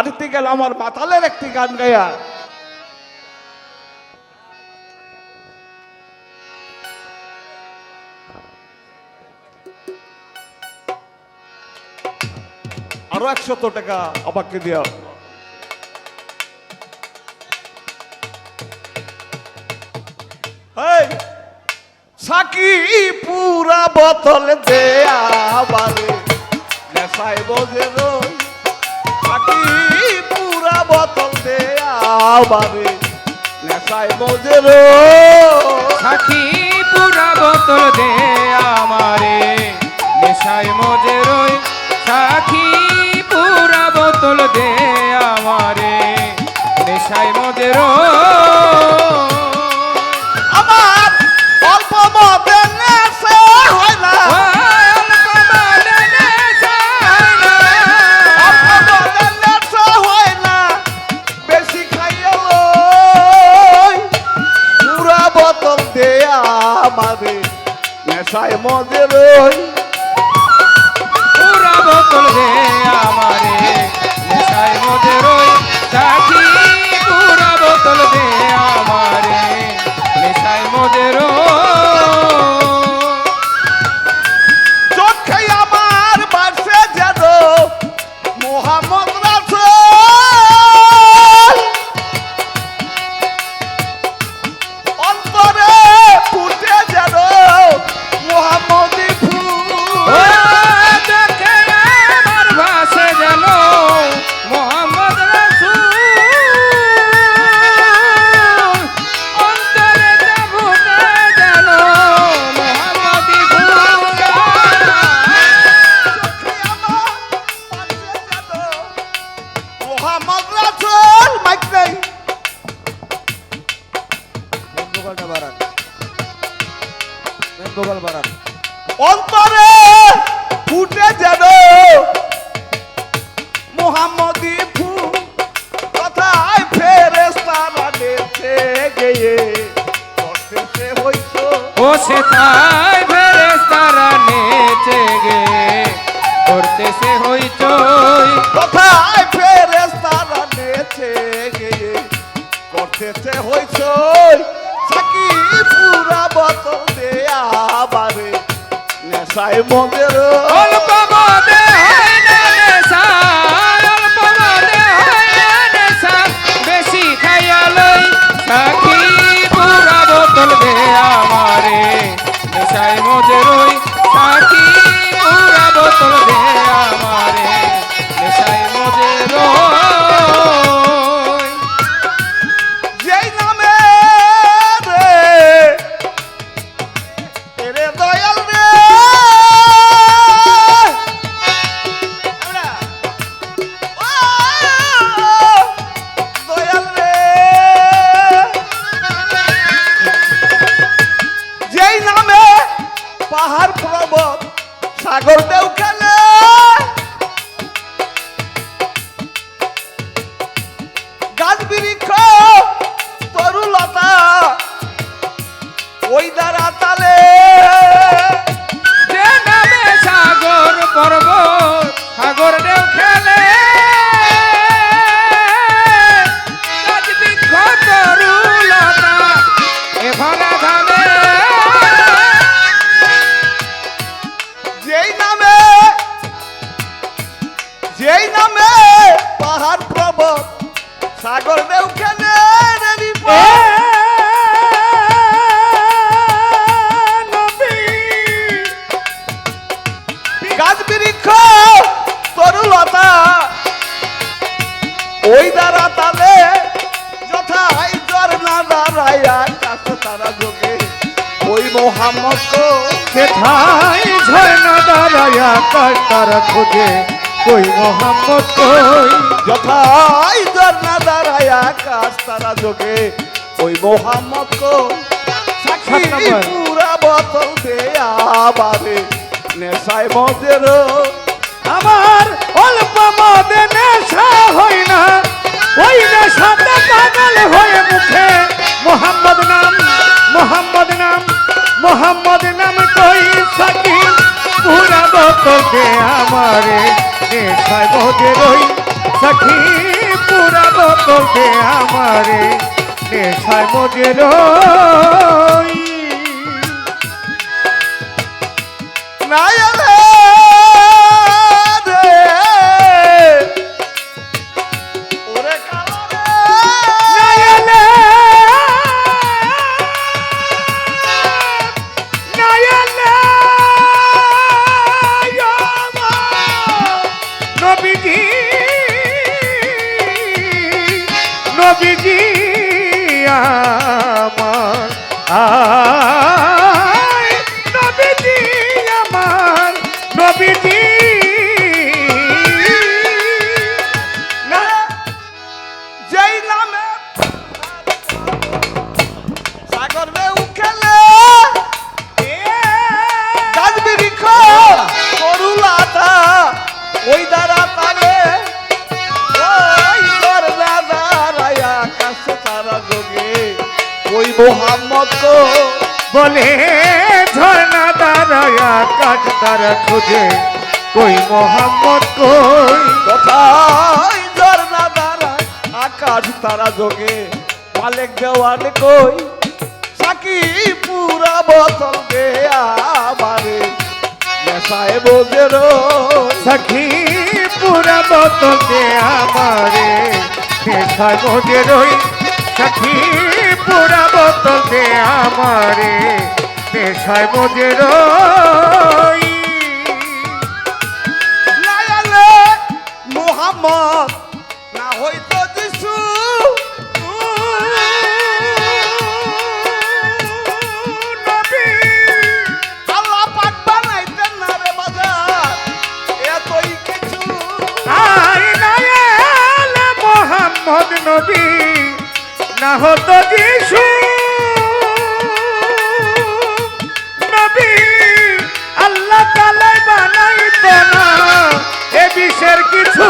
বাড়িতে গেল আমার মাতালের একটি গান গায়া। আরও একশত টাকা আমাকে দেওয়া সাকি পুরা বোতল দেয়া বারে নেশায় বোঝে রই সাকি পুরা বোতল দেয়া বাবে। নেশায় মজে রো। সাথী পুরা বোতল দে আমারে নেশায় মজে রই। নেশায় মজে পুরা বোতল দে আমারে নেশায় মজে বন্ধুগণটা বাড়ান। বন্ধুগণ বাড়ান। অন্তরে ফুটে যেন মোহাম্মদী ফুল কথায় ফেরেস্তারা নেচে গিয়ে করতেছে হইছো। ও সে তাই ফেরেস্তারা নেচে গে। করতেছে বৃক্ষ তরুলতা ওই দ্বারা তালে সাগর পর্বত সাগর খেলে। গাছ বৃক্ষ তরুলতা। ওই দ্বারা তালে যথাই জ্বর না দাঁড়াইয়া কাছে তারা যোগে ওই মোহাম্মদ কো সেথায় ঝর্ণা দাঁড়ায়া কাটারা খোঁজে। কই মোহাম্মদ কই যথাই ঝর্ণা দাঁড়াইয়া কাছ তারা যোগে ওই মোহাম্মদ কো সাক্ষী। পুরা বোতল দেয়া বারে নেশায় মদের আমার অল্প মদে নেশা হই না। ওই নেশাতে পাগল হয়ে মুখে মোহাম্মদ নাম মোহাম্মদ নাম মোহাম্মদ নাম কই সাকি? পুরা দে আমারে নেশায় মজে রই সখী পুরা দে আমারে নেশায় মজে রই নায়ালে নবীজি আমার আয় মোহাম্মদ কো বলে ঝর্ণা দাঁড়ায়া কাজ তারা খুঁজে। কই মোহাম্মদ কই? কোথায় ঝর্ণা দাঁড়ায় আকাশ তারা যোগে মালিক দেওয়ান কই? সাকি পুরা বোতল দে আমারে। নেশায় বোঝে সখী পুরা বোতল দে আমারে। নেশায় মজে রই সখী পুরা বোতল দে আমারে নেশায় মজে রই। মোহাম্মদ না হইতো যিশু। নবী না কিছু যিশু। নবী, আল্লাহ তালাই বানাইতো না, এ বিশ্বের কিছু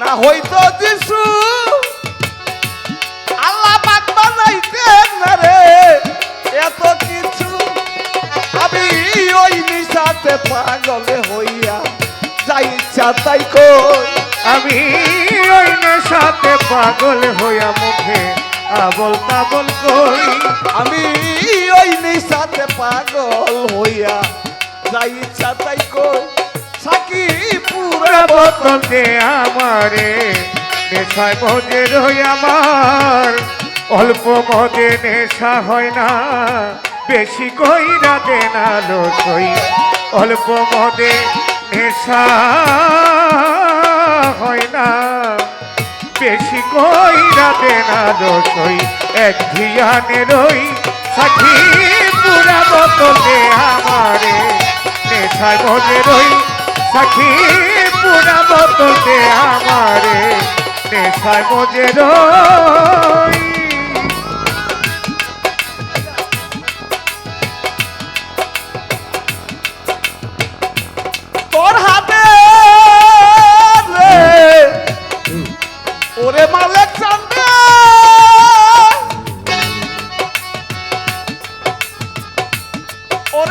না হইতো যিশু। আল্লাহ পাক বানাইতেন না রে, এত কিছু। পাগলে হইয়া যাই ইচ্ছা তাই কই? আমি ওই নেশাতে পাগল হইয়া মুখে আবল তাবল কই আমি ওই নিশাতে পাগল হইয়া যাই ইচ্ছা তাই কই। সাকি পুরা বোতল দে আমারে নেশায় মজে রই আমার। অল্প মদে নেশা হয় না বেশি কইরা দে না লোকই। অল্প মদে নেশা বেশি কই রাতে না দোষই? এক ধিয়ানে রই সাথী পুরা বোতলে আমারে। নেশায় মনে রই সাথী পুরা বোতলে আমারে। নেশায় মনে রই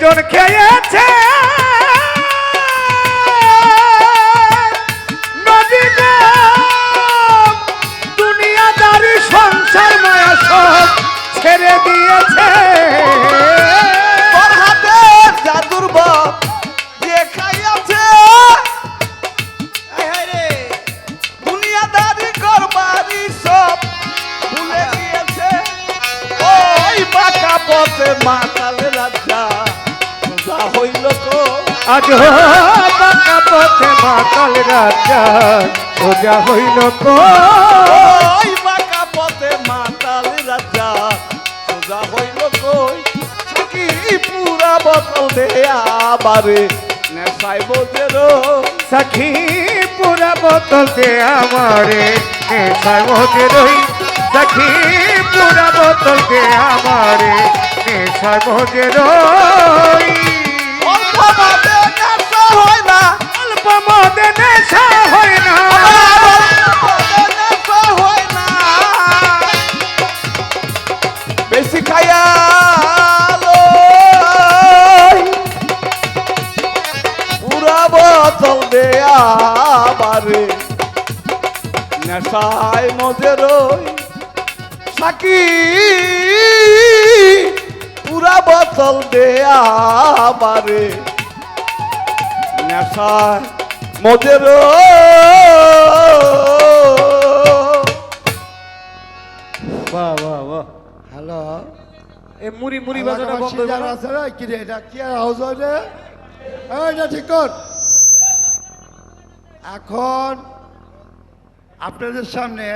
জন খেয়েছে। দুনিয়াদারি সংসার মায়া সব ছেড়ে দিয়েছে। আজ বাঁকা পথে মাতাল রাজা সোজা হইল কো ওই বাঁকা পথে মাতাল রাজা সোজা হইল কই? সাকি পুরা বোতল দে আমারে নেশাই বোঝে রই সখী পুরা বোতল দে আমারে মধ্যে রই সখী পুরা বোতল দে আমারে নেশার মধ্যে রই আমারে নেশায় মজে রই। সাকি। পুরা বোতল দে আমারে নেশায় মজে রই বাহ বাহ বাহ। হ্যালো। এ মুড়ি মুড়ি বাজাটা বন্ধ করো। আছে রে কি রে এটা কি আর হাউস হয় রে? না ঠিক কর। এখন আপনাদের সামনে